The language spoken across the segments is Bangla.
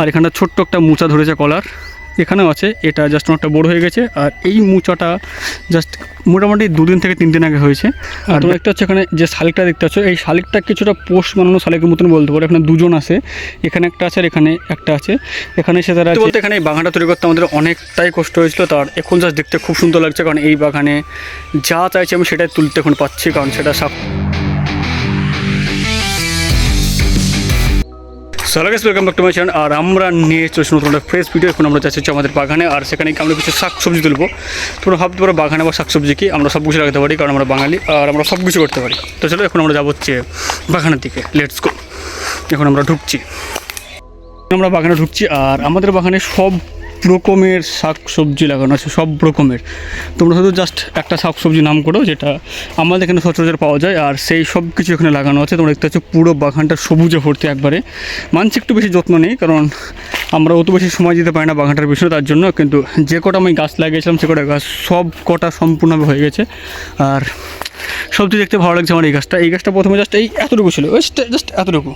আর এখানটা ছোট্ট একটা মুচা ধরেছে কলার। এখানেও আছে এটা জাস্ট অনেকটা বড় হয়ে গেছে। আর এই মুচাটা জাস্ট মোটামুটি দুদিন থেকে তিন দিন আগে হয়েছে। আর তোমরা একটা হচ্ছে এখানে যে শালিকটা দেখতে পাচ্ছ এই শালিকটা কিছুটা পোষ বানানো শালিকের মতন বলতে পারো। এখানে দুজন আছে এখানে একটা আছে আর এখানে একটা আছে। এখানে সে তারা বলতে এখানে এই বাগানটা তৈরি করতে আমাদের অনেকটাই কষ্ট হয়েছিল তার এখন জাস্ট দেখতে খুব সুন্দর লাগছে কারণ এই বাগানে যা চাইছি আমি সেটাই তুলতে এখন পাচ্ছি কারণ সেটা সাপ so guess welcome back to আর আমরা নিয়ে চলছি নতুন একটা ফ্রেশ ভিডিও এখন আমরা যাচ্ছি আমাদের বাগানে। আর সেখানে গিয়ে আমরা কিছু শাক সবজি তুলবো। তোমরা ভাবতে পারো বাগানে বা শাক সবজি কি? আমরা সব কিছু লাগাতে পারি, কারণ আমরা বাঙালি। আর আমরা সব কিছু করতে পারি। তো চলো, এখন আমরা যাব হচ্ছে বাগানের দিকে। লেটস গো এখন আমরা ঢুকছি। আমরা বাগানে ঢুকছি। আর আমাদের বাগানে সব রকমের শাক সবজি লাগানো আছে, সব রকমের। তোমরা শুধু জাস্ট একটা শাক সবজি নাম করো যেটা আমাদের এখানে সচরাচর পাওয়া যায়, আর সেই সব কিছু এখানে লাগানো আছে। তোমরা দেখতে পাচ্ছ পুরো বাগানটা সবুজে ভর্তি একবারে। মানছি একটু বেশি যত্ন নেই, কারণ আমরা অত বেশি সময় দিতে পারি না বাগানটার পিছনে, তার জন্য কিন্তু যে কটা আমি গাছ লাগিয়েছিলাম, সে কটা গাছ সব কটা সম্পূর্ণভাবে হয়ে গেছে। আর সবচেয়ে দেখতে ভালো লাগছে আমার এই গাছটা। এই গাছটা প্রথমে জাস্ট এই এতটুকু ছিল জাস্ট এতটুকু।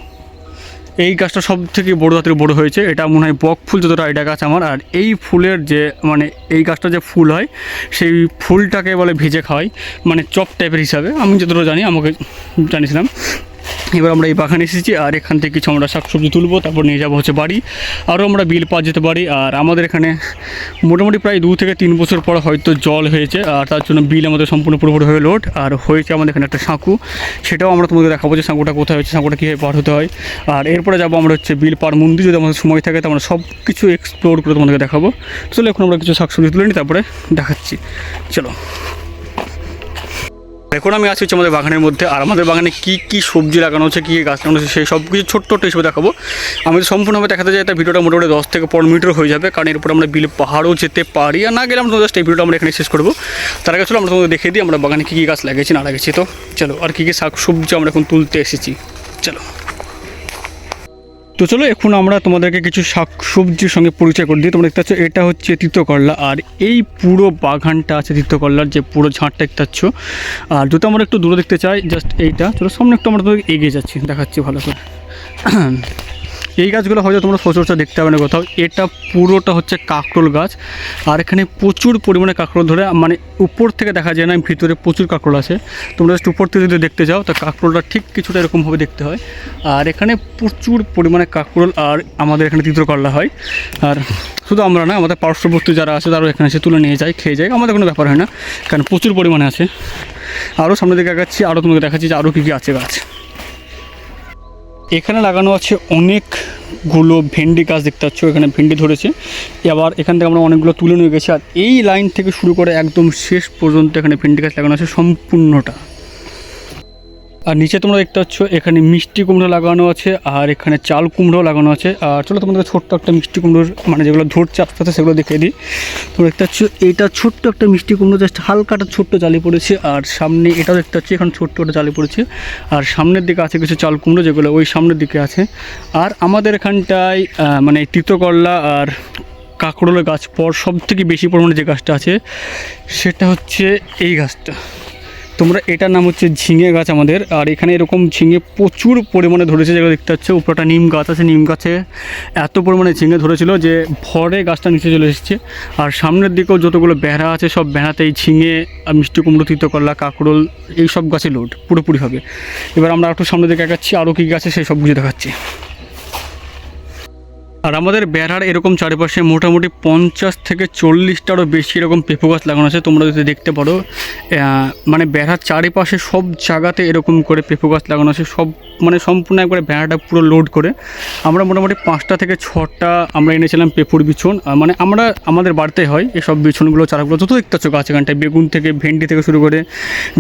এই গাছটা সব থেকে বড়ো জাতের বড়ো হয়েছে। এটা মনে হয় বক ফুল যতটা এটা গাছ আমার। আর এই ফুলের যে মানে এই গাছটা যে ফুল হয়, সেই ফুলটাকে বলে ভিজে খাওয়াই। মানে চপ টাইপের হিসাবে। আমি যতটা জানি, আমাকে জানিয়েছিলাম এবার আমরা এই বাগানে এসেছি, আর এখান থেকে কিছু আমরা শাকসবজি তুলবো, তারপর নিয়ে যাব হচ্ছে বাড়ি। আরও আমরা বিল পাওয়া যেতে পারি, আর আমাদের এখানে মোটামুটি প্রায় দু থেকে তিন বছর পর হয়তো জল হয়েছে, আর তার জন্য বিল আমাদের সম্পূর্ণ পুরোপুরি হয়ে লোড। আর হয়েছে আমাদের এখানে একটা সাঁকু, সেটাও আমরা তোমাদের দেখাবো যে সাঁকুটা কোথায় হচ্ছে সাঁকুটা কীভাবে পার হতে হয়। আর এরপরে যাব আমরা হচ্ছে বিল পার মন্দির, যদি আমাদের সময় থাকে, তো আমরা সব কিছু এক্সপ্লোর করে তোমাদেরকে দেখাবো। চলো এখন আমরা কিছু শাকসবজি তুলে নিই, তারপরে দেখাচ্ছি। চলো। এখন আমি আছি আমাদের বাগানের মধ্যে, আর আমাদের বাগানে কী কী সবজি লাগানো হচ্ছে, কী গাছ লাগানো হচ্ছে, সেই সব কিছু ছোট্ট ছোট্ট হিসেবে দেখাবো। আমি সম্পূর্ণভাবে দেখাতে যায় তার ভিডিওটা মোটামুটি দশ থেকে পনেরো মিনিটের হয়ে যাবে, কারণ এরপর আমরা বিল পাহাড়ও যেতে পারি, আর না গেলে আমরা জাস্ট এই ভিডিওটা আমরা এখানে শেষ করব। তার আগে চলো, আমরা তোমাদের দেখিয়ে দিই, আমরা বাগানে কী কী গাছ লাগিয়েছি, না লাগিয়েছি। তো চলো, আর কী কী শাক সবজি আমরা এখন তুলতে এসেছি। চলো। তো চলো এখন আমরা তোমাদেরকে কিছু শাক সবজির সঙ্গে পরিচয় করে দিই। তোমরা দেখতে পাচ্ছ, এটা হচ্ছে তিতকরলা। আর এই পুরো বাগানটা আছে তিতকরলার, যে পুরো ঝাঁটটা দেখতে পাচ্ছ। আর যদি আমরা একটু দূরে দেখতে চাই জাস্ট এইটা। চলো সামনে একটু আমরা তোমাদের এগিয়ে যাচ্ছি, দেখাচ্ছি ভালো করে। এই গাছগুলো হয়তো তোমরা সচরাচর দেখতে পাবে না কোথাও। এটা পুরোটা হচ্ছে কাঁকরোল গাছ। আর এখানে প্রচুর পরিমাণে কাঁকরোল ধরে মানে উপর থেকে দেখা যায় না ভিতরে প্রচুর কাঁকরোল আছে। তোমরা জাস্ট উপর থেকে যদি দেখতে যাও, তা কাঁকরোলটা ঠিক কিছুটা এরকমভাবে দেখতে হয়। আর এখানে প্রচুর পরিমাণে কাঁকরোল আর আমাদের এখানে চিত্রকরলা হয়। আর শুধু আমরা না, আমাদের পার্শ্ববর্তী যারা আছে, তারাও এখানে এসে তুলে নিয়ে যায়, খেয়ে যায়। আমাদের কোনো ব্যাপার হয় না, কারণ প্রচুর পরিমাণে আছে। আরও সামনে দিকে আগাচ্ছি, আরও তোমাকে দেখাচ্ছি যে আরও কী কী আছে গাছ। এখানে লাগানো আছে অনেকগুলো ভেন্ডি গাছ দেখতে পাচ্ছ, এখানে ভেন্ডি ধরেছে। এবার এখান থেকে আমরা অনেকগুলো তুলে নিয়ে গেছি, আর এই লাইন থেকে শুরু করে একদম শেষ পর্যন্ত এখানে ভেন্ডি গাছ লাগানো আছে সম্পূর্ণটা। আর নিচে তোমরা দেখতে পাচ্ছ, এখানে মিষ্টি কুমড়ো লাগানো আছে, আর এখানে চাল কুমড়ো লাগানো আছে। আর চলো তোমাদের ছোট্ট একটা মিষ্টি কুমড়োর মানে যেগুলো ধরছে আস্তে আস্তে সেগুলো দেখিয়ে দিই। তোমরা দেখতে পাচ্ছ, এটা ছোট্ট একটা মিষ্টি কুমড়ো, জাস্ট হালকাটা ছোট্ট জালি পড়েছে, আর সামনে এটাও দেখতে পাচ্ছি, এখানে ছোট্ট একটা জালি পড়েছে। আর সামনের দিকে আছে কিছু চাল কুমড়ো, যেগুলো ওই সামনের দিকে আছে। আর আমাদের এখানটায় মানে তিতকরলা আর কাঁকরোলের গাছ পর সব থেকে বেশি পরিমাণে যে গাছটা আছে, সেটা হচ্ছে এই গাছটা। তোমরা এটার নাম হচ্ছে ঝিঙে গাছ আমাদের। আর এখানে এরকম ঝিঙে প্রচুর পরিমাণে ধরেছে, যেগুলো দেখতে পাচ্ছ, উপরটা নিম গাছ আছে, নিম গাছে এত পরিমাণে ঝিঙে ধরেছিল যে ভরে গাছটা নিচে চলে এসেছে। আর সামনের দিকেও যতগুলো বেড়া আছে, সব বেড়াতেই ঝিঙে মিষ্টি কুমড়ো তিতকরলা কাঁকরোল, এই সব গাছে লোড পুরোপুরিভাবে। এবার আমরা একটু সামনের দিকে দেখাচ্ছি আরও কী গাছ সেই সব কিছু দেখাচ্ছি। আর আমাদের বেড়ার এরকম চারিপাশে মোটামুটি পঞ্চাশ থেকে চল্লিশটারও বেশি এরকম পেঁপু গাছ লাগানো আছে। তোমরা যদি দেখতে পারো মানে বেড়ার চারিপাশে সব জায়গাতে এরকম করে পেঁপু গাছ লাগানো আছে। সব মানে সম্পূর্ণ একবারে বেড়াটা পুরো লোড করে। আমরা মোটামুটি পাঁচটা থেকে ছটা আমরা এনেছিলাম পেঁপুর বিছন। মানে আমরা, আমাদের বাড়িতে হয় এসব বিছনগুলো, চারাগুলো। যত দেখতে পাচ্ছ গাছ এখানটায়, বেগুন থেকে, ভেন্ডি থেকে শুরু করে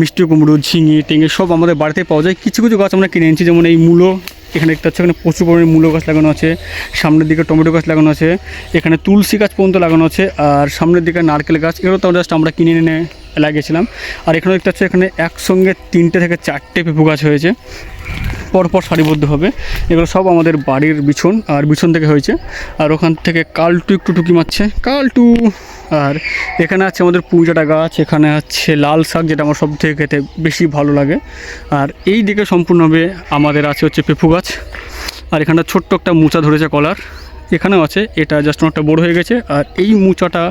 মিষ্টি কুমড়ো, ঝিঙে, টেঙে সব আমাদের বাড়িতে পাওয়া যায়। কিছু কিছু গাছ আমরা কিনে এনেছি, যেমন এই মূলো এখানে দেখতে পাচ্ছি এখানে প্রচুর পরিমাণে মূলো গাছ লাগানো আছে। সামনের দিকে টমেটো গাছ লাগানো আছে। এখানে তুলসী গাছ পর্যন্ত লাগানো আছে আর সামনের দিকে নারকেল গাছ, এগুলো তো জাস্ট আমরা কিনে এনে লাগিয়েছিলাম। আর এখানে দেখতে পাচ্ছি এখানে একসঙ্গে তিনটে থেকে চারটে পেঁপু গাছ হয়েছে। পরপর সারিবদ্ধ হবে। এগুলো সব আমাদের বাড়ির বিছন আর বিছন থেকে হয়েছে। আর ওখান থেকে কালটু একটু টুকি মারছে। কালটু! আর এখানে আছে আমাদের পূজাটা গাছ, এখানে আছে লাল শাক যেটা আমার সব থেকে খেতে বেশি ভালো লাগে। আর এই দিকে সম্পূর্ণভাবে আমাদের আছে হচ্ছে পেঁপু গাছ। আর এখানটা ছোট্ট একটা মোচা ধরেছে কলার। এখানেও আছে, এটা জাস্ট অনেকটা বড় হয়ে গেছে, আর এই মুচাটা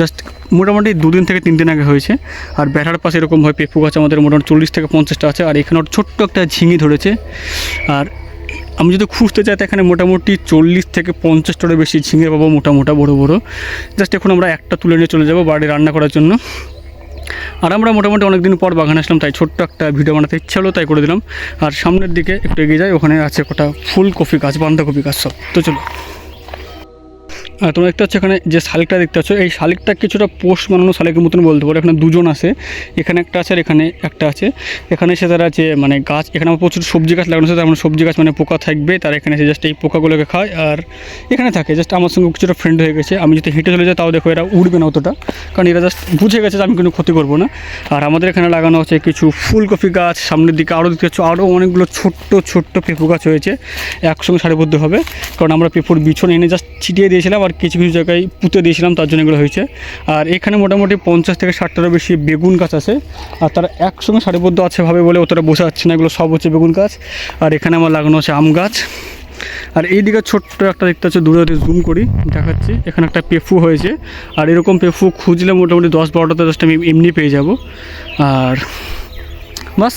জাস্ট মোটামুটি দুদিন থেকে তিন দিন আগে হয়েছে, আর বেড়ার পাশে এরকম হয়, পেঁপু গাছ আমাদের মোটামুটি চল্লিশ থেকে পঞ্চাশটা আছে, আর এখানে ছোট্ট একটা ঝিঙি ধরেছে, আর আমি যদি খুঁজতে চাই, তো এখানে মোটামুটি চল্লিশ থেকে পঞ্চাশটারও বেশি ঝিঙে পাবো, মোটা মোটা, বড়ো বড়ো। জাস্ট এখন আমরা একটা তুলে নিয়ে চলে যাব বাড়ি রান্না করার জন্য। আর আমরা মোটামুটি অনেকদিন পর বাগানে আসলাম, তাই ছোট্ট একটা ভিডিও বানাতে ইচ্ছা হলো, তাই করে দিলাম। আর সামনের দিকে একটু এগিয়ে যাই, ওখানে আছে কটা ফুলকপি গাছ, বাঁধাকপি গাছ সব। তো চলো। তোমরা দেখতে পাচ্ছ এখানে যে শালিকটা দেখতে পাচ্ছ, এই শালিকটা কিছুটা পোস্ট বানানো শালিকের মতন বলতে পারো। এখানে দুজন আছে, এখানে একটা আছে আর এখানে একটা আছে। এখানে এসে তারা যে মানে গাছ, এখানে আমার প্রচুর সবজি গাছ লাগানো আছে, তার মানে সবজি গাছ মানে পোকা থাকবে, তারা এখানে এসে জাস্ট এই পোকাগুলোকে খায় আর এখানে থাকে। জাস্ট আমার সঙ্গে কিছুটা ফ্রেন্ড হয়ে গেছে, আমি যদি হেঁটে চলে যাই তাও দেখো এরা উড়বে না অতটা, কারণ এরা জাস্ট বুঝে গেছে যে আমি কোনো ক্ষতি করব না। আর আমাদের এখানে লাগানো আছে কিছু ফুলকপি গাছ, সামনের দিকে আরও দেখতে পাচ্ছ, আরও অনেকগুলো ছোট্ট ছোট্ট পেঁপু গাছ হয়েছে, একসঙ্গে সারিবদ্ধ হবে। কারণ আমরা পেঁপুর বিছন এনে জাস্ট ছিটিয়ে দিয়েছিলাম আর কিছু কিছু জায়গায় পুঁতে দিয়েছিলাম, তার জন্য এগুলো হয়েছে। আর এখানে মোটামুটি পঞ্চাশ থেকে ষাটটারও বেশি বেগুন গাছ আছে। আর তারা একসঙ্গে সারিবদ্ধ আছে ভাবে বলে অতটা বোঝা যাচ্ছে না, এগুলো সব হচ্ছে বেগুন গাছ। আর এখানে আমার লাগানো আছে আম গাছ। আর এই দিকে ছোট্ট একটা দেখতে হচ্ছে দূরে জুম করি, দেখাচ্ছি। এখানে একটা পেফু হয়েছে। আর এরকম পেফু খুঁজলে মোটামুটি দশ বারোটাতে দশটা আমি এমনি পেয়ে যাব। আর বাস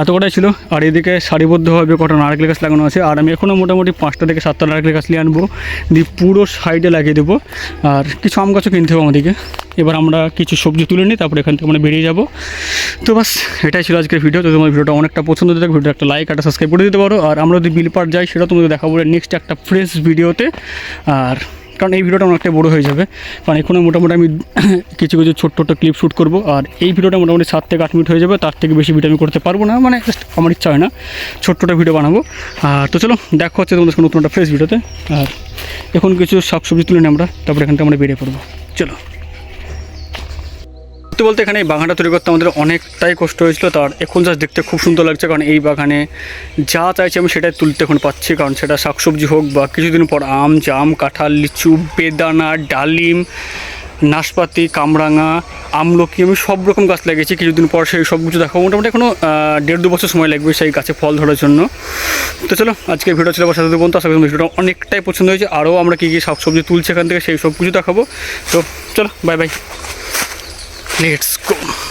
এত কটাই ছিল। আর এদিকে সারিবদ্ধভাবে কটা নারকেল গাছ লাগানো আছে। আর আমি এখনও মোটামুটি পাঁচটা থেকে সাতটা নারকেল গাছ নিয়ে আনব। দিয়ে পুরো সাইডে লাগিয়ে দেবো। আর কিছু আম গাছও কিনতে হবে আমাদেরকে। এবার আমরা কিছু সবজি তুলে নিই, তারপরে এখান থেকে আমরা বেরিয়ে যাব। তো বাস, এটাই ছিল আজকের ভিডিও তো তোমার ভিডিওটা অনেকটা পছন্দ হতে থাকে ভিডিও একটা লাইক একটা সাবস্ক্রাইব করে দিতে পারো। আর আমরা যদি বিলপাট যাই, সেটা তোমাদের দেখাবো নেক্সট একটা ফ্রেশ ভিডিওতে আর কারণ এই ভিডিওটা অনেকটা বড় হয়ে যাবে। কারণ এখনও মোটামুটি আমি কিছু কিছু ছোট্ট ছোট্ট ক্লিপ শ্যুট করব। আর এই ভিডিওটা মোটামুটি সাত থেকে আট মিনিট হয়ে যাবে, তার থেকে বেশি ভিডিও আমি করতে পারব না। মানে জাস্ট আমার ইচ্ছা হয় না ছোট্টটা ভিডিও বানাবো। আর তো চলো, দেখা হচ্ছে তোমাদের নতুন একটা ফ্রেশ ভিডিওতে আর এখন কিছু শাকসবজি তুলে নিই আমরা, তারপরে এখানটা আমরা বেরিয়ে পড়ব। চলো। সত্যি বলতে এখানে এই বাগানটা তৈরি করতে আমাদের অনেকটাই কষ্ট হয়েছিল তার এখন জাস্ট দেখতে খুব সুন্দর লাগছে, কারণ এই বাগানে যা চাইছি আমি সেটাই তুলতে এখন পাচ্ছি, কারণ সেটা শাকসবজি হোক বা কিছুদিন পর আম, জাম, কাঁঠাল, লিচু, বেদানা, ডালিম, নাশপাতি, কামরাঙা, আমলকি, আমি সব রকম গাছ লাগিয়েছি, কিছুদিন পর সেই সব কিছু দেখাবো। মোটামুটি এখনও দেড় দু বছর সময় লাগবে সেই গাছে ফল ধরার জন্য। তো চলো আজকে ভিডিও ছিল সাথে বন্ধু আশা করি ভিডিওটা অনেকটাই পছন্দ হয়েছে, আরও আমরা কী কী শাকসবজি তুলছি এখান থেকে সেই সব কিছু দেখাবো। তো চলো বাই বাই লেটস গো